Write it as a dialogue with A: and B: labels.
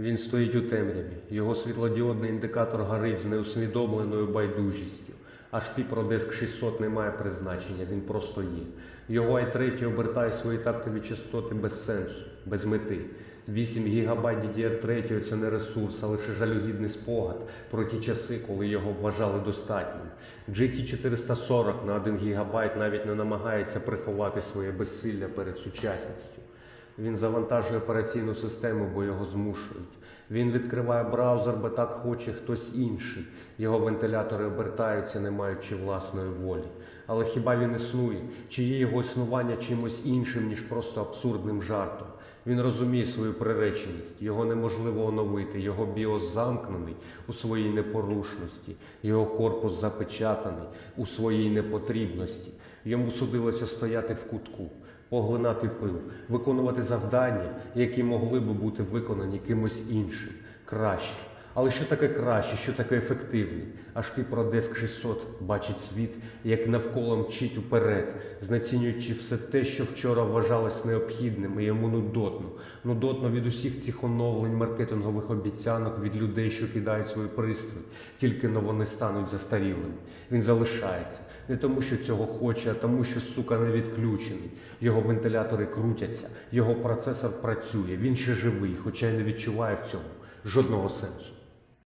A: Він стоїть у темряві. Його світлодіодний індикатор горить з неусвідомленою байдужістю. Аж піпродиск 600 не має призначення, він просто є. Його i3 обертає свої тактові частоти без сенсу, без мети. 8 ГБ DDR3 це не ресурс, а лише жалюгідний спогад про ті часи, коли його вважали достатнім. GT440 на 1 ГБ навіть не намагається приховати своє безсилля перед сучасністю. Він завантажує операційну систему, бо його змушують. Він відкриває браузер, бо так хоче хтось інший. Його вентилятори обертаються, не маючи власної волі. Але хіба він існує? Чи є його існування чимось іншим, ніж просто абсурдним жартом? Він розуміє свою приреченість, його неможливо оновити, його біос замкнений у своїй непорушності, його корпус запечатаний у своїй непотрібності. Йому судилося стояти в кутку, поглинати пил, виконувати завдання, які могли би бути виконані кимось іншим, краще. Але що таке краще, що таке ефективний? Аж Піпродеск 600 бачить світ, як навколо мчить уперед, знецінюючи все те, що вчора вважалось необхідним, і йому нудотно. Нудотно від усіх цих оновлень, маркетингових обіцянок, від людей, що кидають свої пристрої, тільки но вони стануть застарілими. Він залишається не тому, що цього хоче, а тому, що сука не відключений. Його вентилятори крутяться, його процесор працює. Він ще живий, хоча й не відчуває в цьому жодного сенсу.